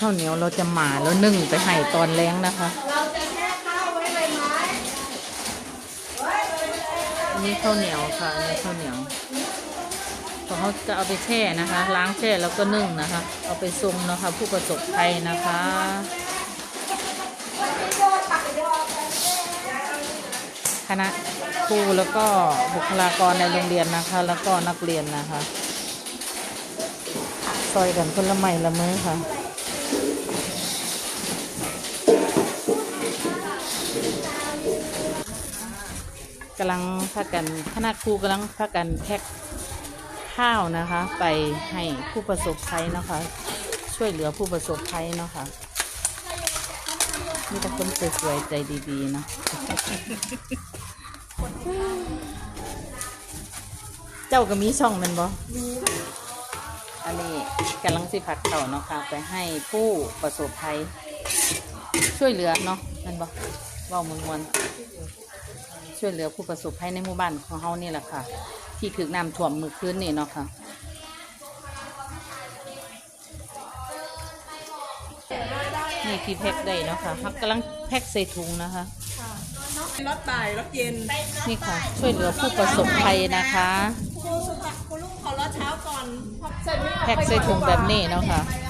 ข้าวเหนียวเราจะหมาแล้วนึ่งไปให้ตอนแรงนะคะเราจะแช่ข้าวไว้เลยไหมอันนี้ข้าวเหนียวค่ะอันนี้ข้าวเหนียวพอเขาจะเอาไปแช่นะคะ ล้างแช่แล้วก็นึ่งนะคะ เอาไปซุงนะคะ ผู้ประสบภัยนะคะคณะครูแล้วก็บุคลากรในโรงเรียนนะคะ แล้วก็นักเรียนนะคะ ซอยกันคนละไม้ละมือค่ะ กำลังพากันคณะครูกำลังพากันแพ็คข้าวนะคะ ไปให้ผู้ประสบภัยนะคะ ช่วยเหลือผู้ประสบภัยเนาะค่ะมีแต่คนสวยๆใจดีๆเนาะเจ้าก็มีช่องมันบ่อันนี้กำลังสิผักเข่าเนาะค่ะ ไปให้ผู้ประสบภัย ช่วยเหลือเนาะมันบ่ เว่ามวนมวนๆช่วยเหลือผู้ประสบภัยในหมู่บ้านของเฮานี่แหละค่ะ ที่ถึกน้ำท่วมมือคืนนี่เนาะค่ะนี่ที่แพ็คได้เนาะค่ะเขากำลังแพ็คใส่ถุงนะคะรถบ่ายรถเย็นนี่ค่ะ ช่วยเหลือผู้ประสบภัยนะคะครูสุภาครูลุงขอรถเช้าก่อนเพราะเสร็จไม่ออกแพ็คใส่ถุงแบบนี้เนาะค่ะไปแล้ว